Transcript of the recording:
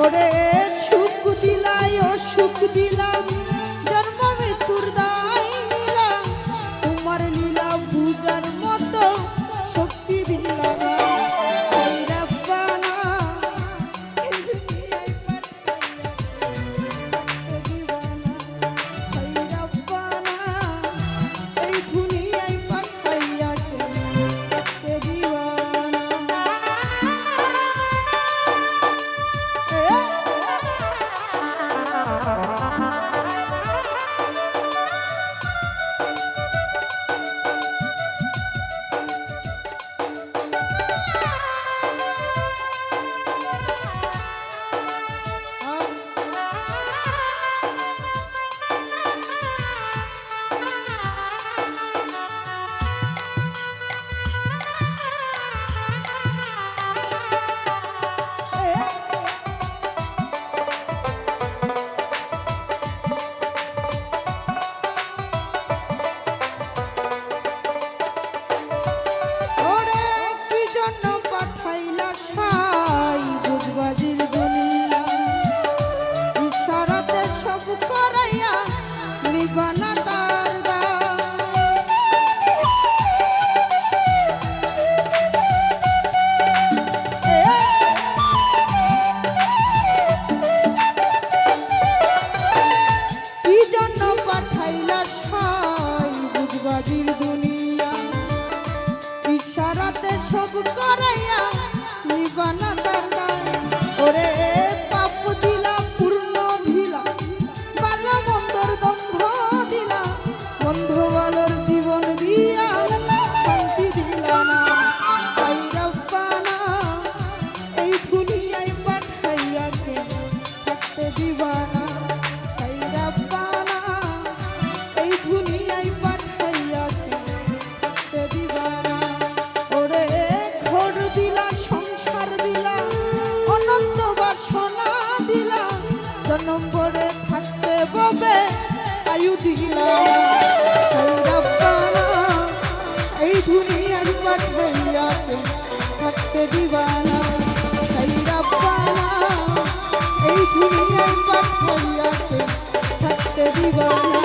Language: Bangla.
ore নম্বরে থাকতে পাবে আয়ু দিলাম এই দুনিয়ার পাঠাইয়াতে থাকতে দিবানা। তাই রাব্বানা এই দুনিয়ার পাঠাইয়াতে থাকতে দিবানা।